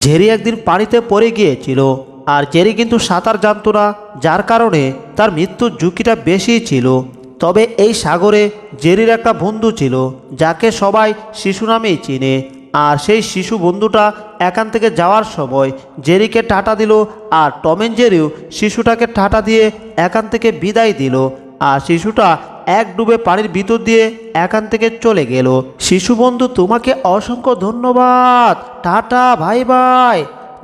Jerry একদিন পানিতে পড়ে গিয়েছিল, আর জেরি কিন্তু সাঁতার জানতো না, যার কারণে তার মৃত্যুর ঝুঁকিটা বেশি ছিল। তবে এই সাগরে জেরির একটা বন্ধু ছিল, যাকে সবাই শিশু নামেই চিনে, আর সেই শিশু বন্ধুটা এখান থেকে যাওয়ার সময় জেরিকে টাটা দিল, আর টমেন জেরিও শিশুটাকে টাটা দিয়ে এখান থেকে বিদায় দিল, আর শিশুটা এক ডুবে পানির ভিতর দিয়ে এখান থেকে চলে গেল। শিশু বন্ধু, তোমাকে অসংখ্য ধন্যবাদ। টাটা ভাই ভাই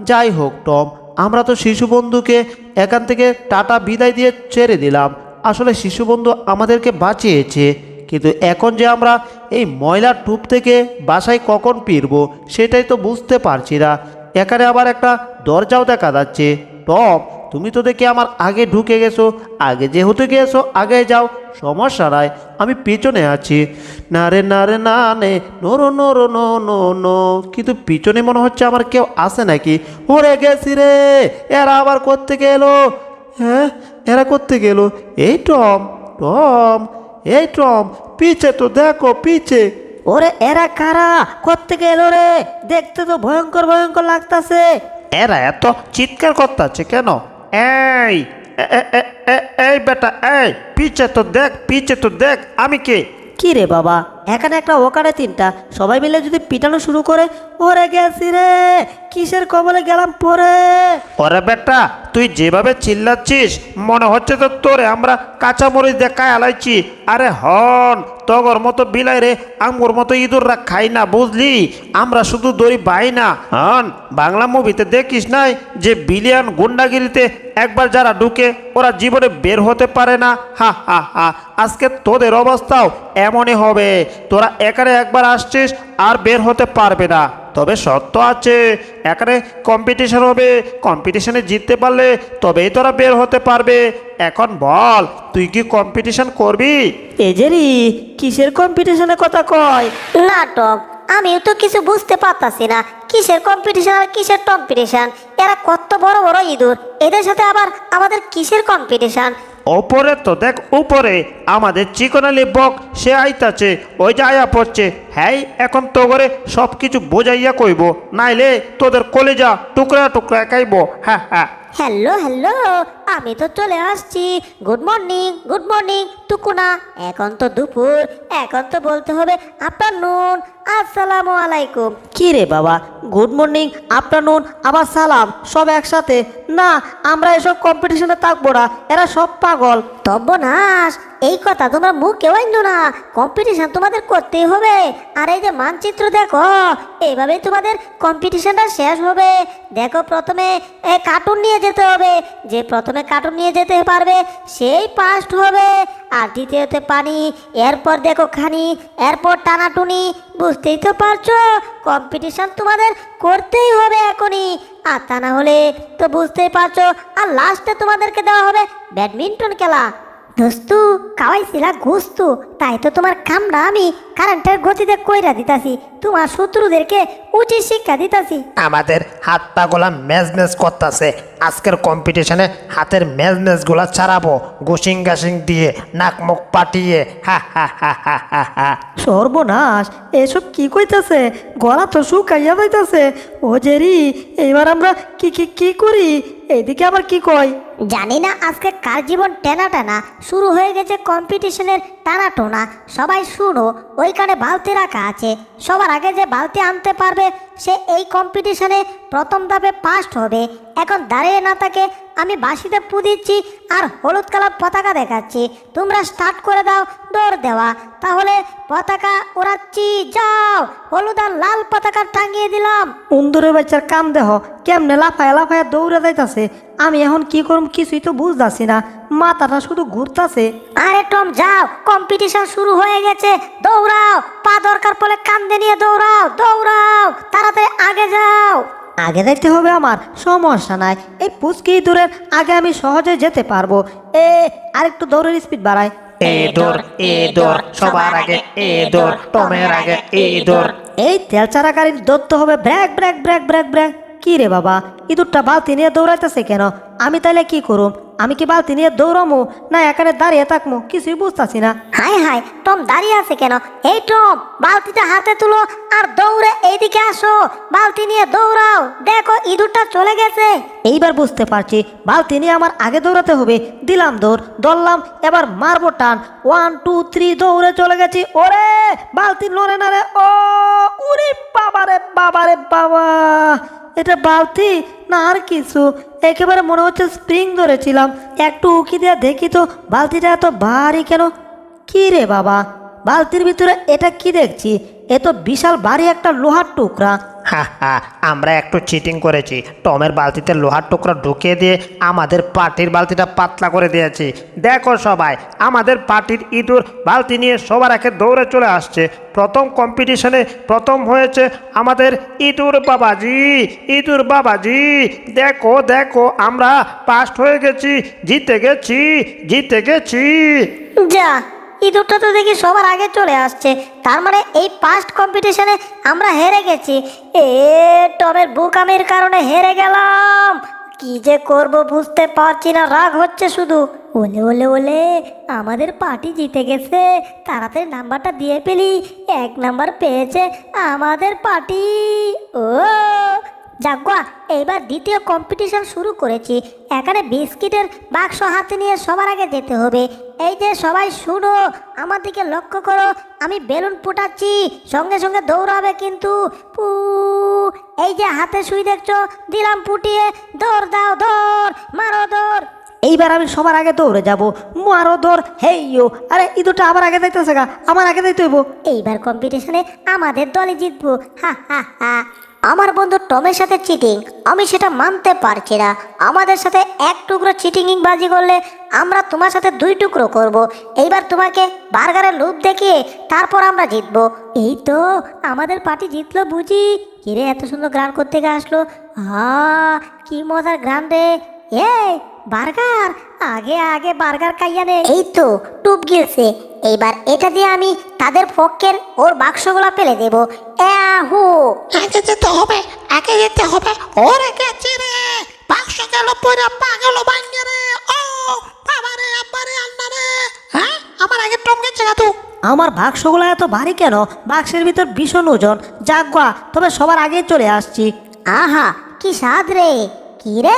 যাই হোক, টম, আমরা তো শিশু বন্ধুকে এখান থেকে টাটা বিদায় দিয়ে ছেড়ে দিলাম। আসলে শিশু বন্ধু আমাদেরকে বাঁচিয়েছে। কিন্তু এখন যে আমরা এই ময়লার টুপ থেকে বাসায় কখন ফিরব, সেটাই তো বুঝতে পারছি না। এখানে আবার একটা দরজাও দেখা যাচ্ছে। টম তুমি তো দেখি আমার আগে ঢুকে গেছো আগে যেহেতু গেছো আগে যাও। সমস্যা নাই আমি পিছনে আছি। না রে না রে না নে নোরো নোরো নো নো নো কিন্তু পিছনে মনে হচ্ছে আমার কেউ আসে নাকি? ওরে গেছি রে এরা আবার করতে গেলো হ্যাঁ এরা করতে গেল এই টম টম এই টম পিছে তো দেখো পিছে। ওরে এরা কারা? করতে এলো রে? দেখতে তো ভয়ঙ্কর ভয়ঙ্কর লাগতাছে। এরা এত চিৎকার করতেছে কেন? এই এই বেটা, এই, পিছে তো দেখ, পিছে তো দেখ, আমি কে? কি রে বাবা? এখানে একটা ওখানে তিনটা। সবাই মিলে যদি পিটানো শুরু করে, ওরে গেছি রে, কিসের কবলে গেলাম পরে? ওরে বেটা, তুই যেভাবে চিল্লাচ্ছিস, মনে হচ্ছে তো তোরে আমরা কাঁচামরিচ দেখা আলাইছি। আরে হন, তগর মতো বিলাই রে, আঙ্গুর মতো ইঁদুররা খাই না, বুঝলি? আমরা শুধু দড়ি বাই না। হন, বাংলা মুভিতে দেখিস নাই যে বিলিয়ান গুন্ডাগিরিতে একবার যারা ঢুকে, ওরা জীবনে বের হতে পারে না? হা হা হা, আজকে তোদের অবস্থাও এমনই হবে। তোরা এখানে একবার আসছিস আর বের হতে পারবে না। তবে সত্য আছে এখানে কম্পিটিশন হবে। কম্পিটিশনে জিততে পারলে তবেই তোরা বের হতে পারবে। এখন বল তুই কি কম্পিটিশন করবি? এজেরি কিসের কম্পিটিশনের কথা কয়? নাটক আমিও তো কিছু বুঝতে পারতাছি না। কিসের কম্পিটিশন আর কিসের কম্পিটিশন এরা কত বড় বড় ইঁদুর। এদের সাথে আবার আমাদের কিসের কম্পিটিশন ওপরে তো দেখ, উপরে। আমাদের চিকনালি বক, সে আইতাছে, ওই যে আয়া পড়ছে। হ্যাঁ এখন তো করে সব কিছু বোঝাইয়া কইব, নাইলে তোদের কলেজা টুকরা টুকরা খাইব হ্যাঁ হ্যাঁ। হ্যালো হ্যালো আমি তো চলে আসছি। গুড মর্নিং গুড মর্নিং টুকুনা। এখন তো দুপুর এখন তো বলতে হবে আফটারনুন নুন আসসালামু আলাইকুম। কি রে বাবা গুড মর্নিং আফটারনুন আবার সালাম সব একসাথে? না আমরা এসব কম্পিটিশনে থাকব না এরা সব পাগল। তব্য নাশ এই কথা তোমরা মুখ কেউ আইনো না। কম্পিটিশন তোমাদের করতেই হবে। আর এই যে মানচিত্র দেখো এইভাবেই তোমাদের কম্পিটিশনটা শেষ হবে। দেখো প্রথমে কার্টুন নিয়ে যেতে হবে। যে প্রথমে কার্টুন নিয়ে যেতে পারবে, সেই পাস্ট হবে। আর দ্বিতীয়তে পানি, এরপর দেখো খানি, এরপর টানাটুনি। বুঝতেই তো পারছ কম্পিটিশন তোমাদের করতেই হবে এখনই। আর তা না হলে তো বুঝতেই পারছ, আর লাস্টে তোমাদেরকে দেওয়া হবে ব্যাডমিন্টন খেলা। দোস্তু কাওয়াইছিলা গোস্ত তাই তো তোমার কামড়া আমি কারেন্টের গতিতে কইরা দিতাছি। তোমার শত্রুদেরকে উচিত শিক্ষা দিতাছি। আমাদের হাত পা গোলা ম্যাজ ম্যাজ করতেছে। আজকের কম্পিটিশনে হাতের ম্যাজ ম্যাজগুলা ছাড়াবো। গুসিং গাসিং দিয়ে নাক মুখ পাটিয়ে। হা হা হা হা হা হা। সর্বনাশ এসব কি কইতাছে? গলা তো শুকাইয়া যাইতাছে। ও জেরি এইবার আমরা কি কি কি করি? এইদিকে আবার কি কয়? জানি না আজকে কার জীবন টেনা টানা শুরু হয়ে গেছে কম্পিটিশনের টানা টোনা সবাই শুনো ওইখানে বালতি রাখা আছে। সবার আগে যে বালতি আনতে পারবে সে এই কম্পিটিশনে প্রথম ধাপে ফার্স্ট হবে। এখন দাঁড়িয়ে না থাকে আমি বাঁশিতে পু দিচ্ছি আর হলুদ কালার পতাকা দেখাচ্ছি। তোমরা স্টার্ট করে দাও দৌড় দেওয়া। তাহলে পতাকা ওড়াচ্ছি যাও! হলুদ আর লাল পতাকা টাঙিয়ে দিলাম। উন্দরের বাচ্চার কাম দেহ কেমনে লাফায় লাফায় দৌড়ে যাইতাছে? আমি এখন কি করম কিছুই তো বুঝতাছি না। মাথাটা শুধু ঘুরতাছে। আরে টম যাও! কম্পিটিশন শুরু হয়ে গেছে। দৌড়াও! পা দরকার পড়লে কান্দে নিয়ে দৌড়াও! দৌড়াও! তাড়াতাড়ি আগে যাও। আগে দেখতে হবে আমার সমস্যা নাই। এই পুচকি দূরের আগে আমি সহজে যেতে পারব। এ আরেকটু দৌড়ের স্পিড বাড়ায় এ দৌড় এ দৌড় সবার আগে এ দৌড় টমের আগে এ দৌড়। এই তেল চারা গাড়ির দৌড়তে হবে brake brake brake brake brake কি রে বাবা? ইঁদুরটা বালতি নিয়ে দৌড়াইতেছে কেন? আমি তাহলে কি করুম? আমি কি বালতি নিয়ে দৌড়ামো না এখানে দাঁড়িয়ে থাকব কিছুই বুঝতেছি না। হাই হাই টম দাঁড়িয়ে আছে কেন? এই টম বালতিটা হাতে তুলো আর দৌড়ে এইদিকে আসো। বালতি নিয়ে দৌড়াও। দেখো ইঁদুরটা চলে গেছে। এইবার বুঝতে পারছি। বালতি নিয়ে আমার আগে দৌড়াতে হবে। দিলাম দৌড় দৌড়লাম এবার মারবো টান। ওয়ান টু থ্রি দৌড়ে চলে গেছি। ওরে বালতি লড়ে না রে ও উরে বাবারে বাবারে বাবা। এটা বালতি না আর কিছু। একেবারে মনে হচ্ছে স্প্রিং ধরেছিলাম। একটু উঁকি দেওয়া দেখি তো বালতিটা এত ভারী কেন? কী রে বাবা? বালতির ভিতরে এটা কি দেখছি? এত বিশাল ভারী একটা লোহার টুকরা। আমরা একটু চিটিং করেছি। টমের বালতিতে লোহার টুকরা ঢুকিয়ে দিয়ে আমাদের পার্টির বালতিটা পাতলা করে দিয়েছি। দেখো সবাই, আমাদের পার্টির ইঁদুর বালতি নিয়ে সবার একে দৌড়ে চলে আসছে। প্রথম কম্পিটিশনে প্রথম হয়েছে আমাদের ইঁদুর বাবাজি ইঁদুর বাবাজি। দেখো দেখো, আমরা পাস্ট হয়ে গেছি, জিতে গেছি জিতে গেছি। যা। ইঁদুরটা তো দেখি সবার আগে চলে আসছে। তার মানে এই পাস্ট কম্পিটিশনে আমরা হেরে গেছি। এ, টমের বুকামির কারণে হেরে গেলাম। কি যে করব বুঝতে পারছি না, রাগ হচ্ছে শুধু। ওলে ওলে ওলে, আমাদের পার্টি জিতে গেছে। তাড়াতাড়ি নাম্বারটা দিয়ে পেলি এক নাম্বার পেয়েছে আমাদের পার্টি ও যাগুয়া এইবার দ্বিতীয় কম্পিটিশন শুরু করেছি। এখানে বিস্কিটের বাক্স হাতে নিয়ে সবার আগে যেতে হবে। এই যে সবাই শুনো আমার দিকে লক্ষ্য করো আমি বেলুন ফুটাচ্ছি সঙ্গে সঙ্গে দৌড়াবে কিন্তু। পু এই যে হাতে শুই দেখছ দিলাম ফুটিয়ে দৌড় দাও দৌড় মারো দৌড়। এইবার আমি সবার আগে দৌড়ে যাব। মারো ধর হেইয়ো আরে ইঁদুরটা আবার আগে যাইতেছে গা আমার আগে যাইতে হইব। এইবার কম্পিটিশনে আমাদের দলে জিতবো। হা হা হা। আমার বন্ধু টমের সাথে চিটিং আমি সেটা মানতে পারছি না। আমাদের সাথে এক টুকরো চিটিং বাজি করলে আমরা তোমার সাথে দুই টুকরো করব। এইবার তোমাকে বার্গারের লুপ দেখিয়ে তারপর আমরা জিতবো। এই তো আমাদের পার্টি জিতলো বুঝি। কিরে, এত সুন্দর গ্রান করতে গিয়ে আসলো? হা কি মজার গ্রান রে। এই, বার্গার, আগে আগে বার্গার খাইয়া নে। এই তো, টুপ গিলছে। এইবার এটা দিয়ে আমি তাদের পক্ষের ওর বাক্সগুলো ফেলে দেব। হু আগে যেতে হবে আগে যেতে হবে। ওরে গেছে রে বাক্স গেল পরে পাগল ভাঙ্গে রে। ও বাবারে আব্বারে আন্না রে হ্যাঁ আমার আগে টম গেছে না তো। আমার বাক্সগুলো এত ভারী কেন? বাক্সের ভিতর ভীষণ ওজন। যাগুয়া তবে সবার আগে চলে আসছি। আহা কি স্বাদ রে। কি রে?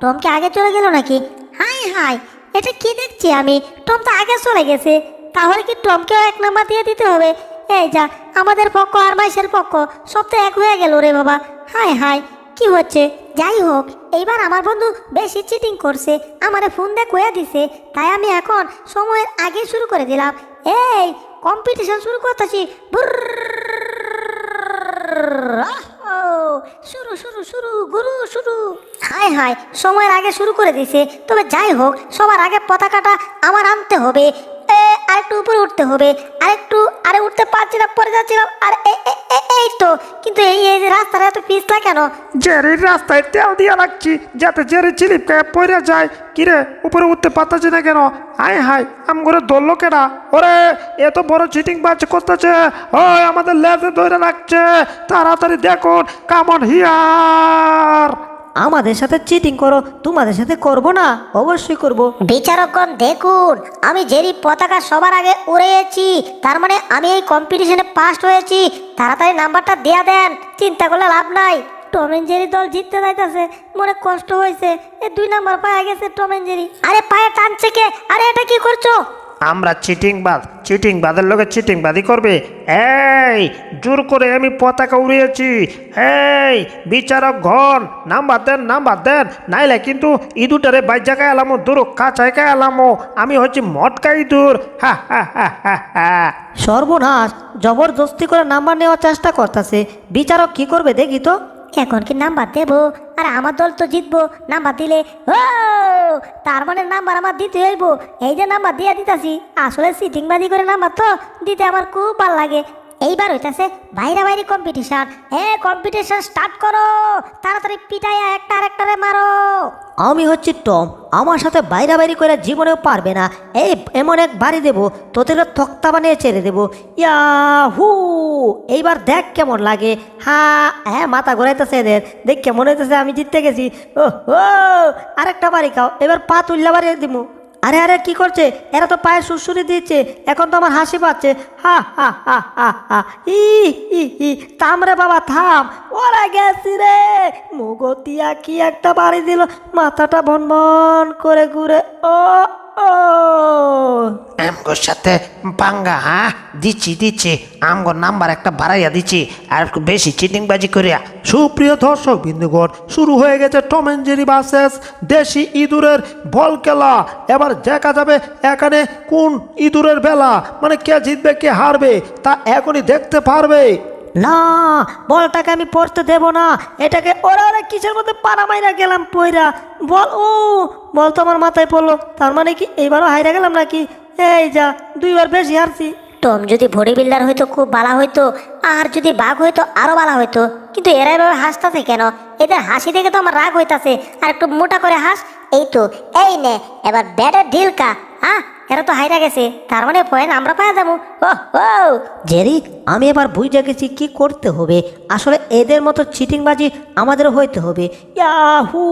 টমকে আগে চলে গেল নাকি? হাই হাই এটা কি দেখছি আমি? টম তো আগে চলে গেছে। তাহলে কি টমকেও এক নাম্বার দিয়ে দিতে হবে? এই যা, আমাদের পক্ষ আর মাইশের পক্ষ, সব তো এক হয়ে গেল রে বাবা। হায় হায়, কি হচ্ছে? যাই হোক, এইবার আমার বন্ধু বেশি চিটিং করছে, আমারে ফোন দিয়ে কয়ে দিছে, তাই আমি এখন সময়ের আগে শুরু করে দিলাম। এই কম্পিটিশন শুরু করতেছি। শুরু শুরু শুরু গুরু শুরু হায় হায় সময়ের আগে শুরু করে দিছে তবে যাই হোক সবার আগে পতাকাটা আমার আনতে হবে আরেকটু উপরে উঠতে হবে, আরেকটু, আরে উঠতে পারছি না পরে যাচ্ছিলাম, আর এই তো। কিন্তু এই এই রাস্তাটা এত পিছলা কেন? জেরির রাস্তায় তেল দিয়ে লাগছি যাতে জেরি চিলিপ খেয়ে পড়ে যায়। কিরে, উপরে উঠতে পারতাছি না কেন? হাই হাই আম করে ধরলো কেনা ওরে এত বড় চিটিং বাজ করতেছে। ওই আমাদের লেজে ধরে রাখছে। তাড়াতাড়ি দেখুন কামন হিয়ার আমাদের সাথে চিটিং করো, তোমাদের সাথে করব না, অবশ্যই করব। বিচারকগণ, দেখুন, আমি জেরি পতাকা সবার আগে উড়িয়েছি, তার মানে আমি এই কম্পিটিশনে ফার্স্ট হয়েছি। তাড়াতাড়ি নাম্বারটা দেয়া দেন, চিন্তা করলে লাভ নাই। টম এন্ড জেরি দল জিততে যাইতেছে, মনে কষ্ট হয়েছে, এ দুই নাম্বার পায়ে গেছে টম এন্ড জেরি আরে পায়ে টানছে কে? আরে এটা কি করছ? আমরা চিটিং বাদ চিটিং বাদের লোকে চিটিং বাদি করবে। এই, জোর করে আমি পতাকা উড়িয়েছি। এই, বিচারক ঘন নাম্বার দেন নাম্বার দেন। নাইলে কিন্তু ইঁদুরটারে বাইজা গায়ে এলামো দূর কাঁচায় গায়ে এলামো। আমি হচ্ছি মটকা ইঁদুর। হা হা হা হা হা। সর্বনাশ, জবরদস্তি করে নাম্বার নেওয়ার চেষ্টা করতেছে। বিচারক কি করবে দেখি তো। এখন কি নাম্বার দেবো? আর আমার দল তো জিতবো। নাম্বার দিলে, ও! তার মানে নাম্বার আমার দিতে হইব। এই যে নাম্বার দিয়ে দিতাছি, আসলে সিটিং বাজি করে নাম্বার তো দিতে আমার খুব ভালো লাগে। এইবার হইতাছে বাইরে বাইরে কম্পিটিশন এ কম্পিটিশন স্টার্ট করো। তাড়াতাড়ি পিটাইয়া একটা আরেকটারে মারো। আমি হচ্ছি টম, আমার সাথে বাইরা বাইরি করে জীবনেও পারবে না। এই এমন এক বাড়ি দেবো, তোদের তক্তা বানিয়ে ছেড়ে দেবো। ইয়া হু এইবার দেখ কেমন লাগে। হ্যাঁ হ্যাঁ মাথা ঘোরাইতেছে এদের। দেখ কেমন হইতেছে, আমি জিততে গেছি। ও আরেকটা বাড়ি খাও, এবার পা তুললে বাড়ি দিব আরে আরে, কি করছে? এরা তো পায়ে সুরসুরি দিচ্ছে। এখন তো আমার হাসি পাচ্ছে। হা হা হা হা হা। ই ই ই, থাম রে বাবা, থাম। ওরা গেছি রে। মুগতিয়া কি একটা বাড়ি দিল। মাথাটা ভন বন করে ঘুরে। ও আমগোর সাথে পাঙ্গা হ্যাঁ দিচ্ছি দিচ্ছি। আমগোর নাম্বার একটা বাড়াইয়া দিচ্ছি। আর একটু বেশি চিটিংবাজি করিয়া। সুপ্রিয় দর্শক বিন্দুগণ, শুরু হয়ে গেছে টম অ্যান্ড জেরি ভার্সেস দেশি ইঁদুরের বল খেলা। এবার দেখা যাবে এখানে কোন ইঁদুরের বেলা মানে কে জিতবে, কে হারবে, তা এখনই দেখতে পারবে। না, বলটাকে আমি পড়তে দেব না। এটাকে ওরা ওরা কিসের মধ্যে পাড়া মাইরা গেলাম পইরা? বল, ও, বল তো আমার মাথায় পড়ল। তার মানে কি এইবারও হাইরা গেলাম নাকি? এই যা, দুইবার বেশি হারছি। টম যদি বডি বিল্ডার হইতো, খুব ভালো হইতো, আর যদি বাঘ হইতো, আরও ভালো হইতো। কিন্তু এরা এভাবে হাসতাছে কেন? এদের হাসি দেখে তো আমার রাগ হইতাছে। আর একটু মোটা করে হাস। এই তো, এই নে, এবার ব্যাটের ঢিলকা হ্যাঁ এরা তো হাইরা গেছে তার মানে পয়েন্ট আমরা পাওয়া যাব। ও ও জেরি আমি এবার বুঝে গেছি কি করতে হবে? আসলে এদের মতো চিটিংবাজি আমাদের হইতে হবে। ইয়াহু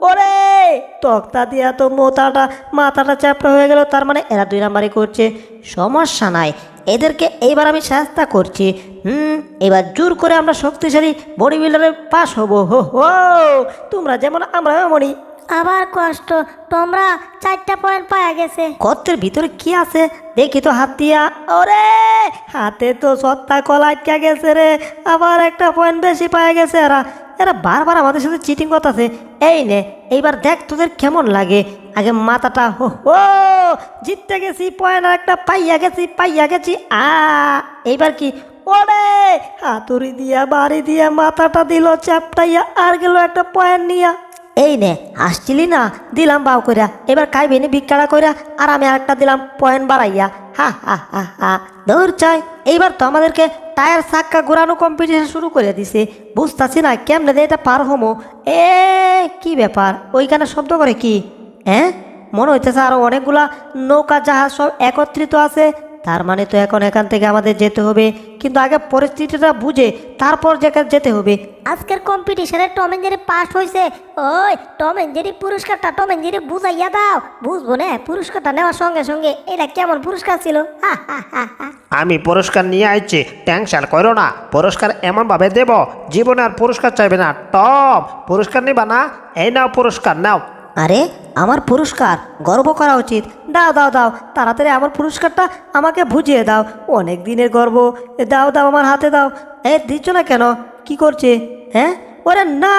ওরে! তক্তা দিয়া তো মোতাটা মাথাটা চ্যাপটা হয়ে গেল তার মানে এরা দুই নাম্বারই করছে। সমস্যা নাই এদেরকে এইবার আমি চেষ্টা করছি। হুম এবার জোর করে আমরা শক্তিশালী বডি বিল্ডারে পাস হব। হো হো। তোমরা যেমন আমরা এমনই আবার কষ্ট, তোমরা চারটা পয়েন্ট পাওয়া গেছে। গর্তের ভিতরে কি আছে? দেখি তো হাত দিয়া ওরে, হাতে তো সত্তা কলা আটকা গেছে রে। আবার একটা পয়েন্ট বেশি পায়ে গেছে এরা। এরা বারবার আমাদের সাথে চিটিং করতেছে। এই নে, এইবার দেখ তোদের কেমন লাগে। আগে মাথাটা হো হো, জিততে গেছি পয়েন্ট একটা পাইয়া গেছি পাইয়া গেছি। আ, এইবার কি? ওরে, হাতুড়ি দিয়া, বাড়ি দিয়া মাথাটা দিল চ্যাপটাইয়া আর গেল একটা পয়েন্ট নিয়া। এই নে, আসছিলি না? দিলাম বাউ কইরা। এবার খাইবি নি ভিক্ষাড়া কইরা, আর আমি আরেকটা দিলাম পয়েন্ট বাড়াইয়া। হা হা হা হা। দৌড় চাই। এইবার তো আমাদেরকে টায়ার চাক্কা ঘোরানো কম্পিটিশন শুরু করে দিছে। বুঝতেছি না কেমনে দিয়ে এটা পার হমো। এ, কি ব্যাপার? ওইখানে শব্দ করে কি? হ্যাঁ? মনে হইতেছে আরও অনেকগুলা নৌকা জাহাজ সব একত্রিত আছে। তার মানে তো এখন এখান থেকে আমাদের যেতে হবে। কিন্তু আগে পরিস্থিতিটা বুঝে তারপর যেখানে যেতে হবে। আজকের কম্পিটিশনে টম এন্ড জেরি পাস হয়েছে। ওই টম এন্ড জেরি পুরস্কারটা টম এন্ড জেরি বুঝাইয়া দাও। বুঝব না পুরস্কারটা নেওয়ার সঙ্গে সঙ্গে এটা কেমন পুরস্কার ছিল? আমি পুরস্কার নিয়ে আইছি টেনশন করো না। পুরস্কার এমনভাবে দেব জীবনে আর পুরস্কার চাইবে না। টপ! পুরস্কার নিবা না এই নাও পুরস্কার নাও। আরে, আমার পুরস্কার, গর্ব করা উচিত। দাও দাও দাও, তাড়াতাড়ি আমার পুরস্কারটা আমাকে বুঝিয়ে দাও। অনেক দিনের গর্ব। দাও দাও, আমার হাতে দাও। এ দিচ্ছ না কেন? কি করছে? হ্যাঁ? ওরে না!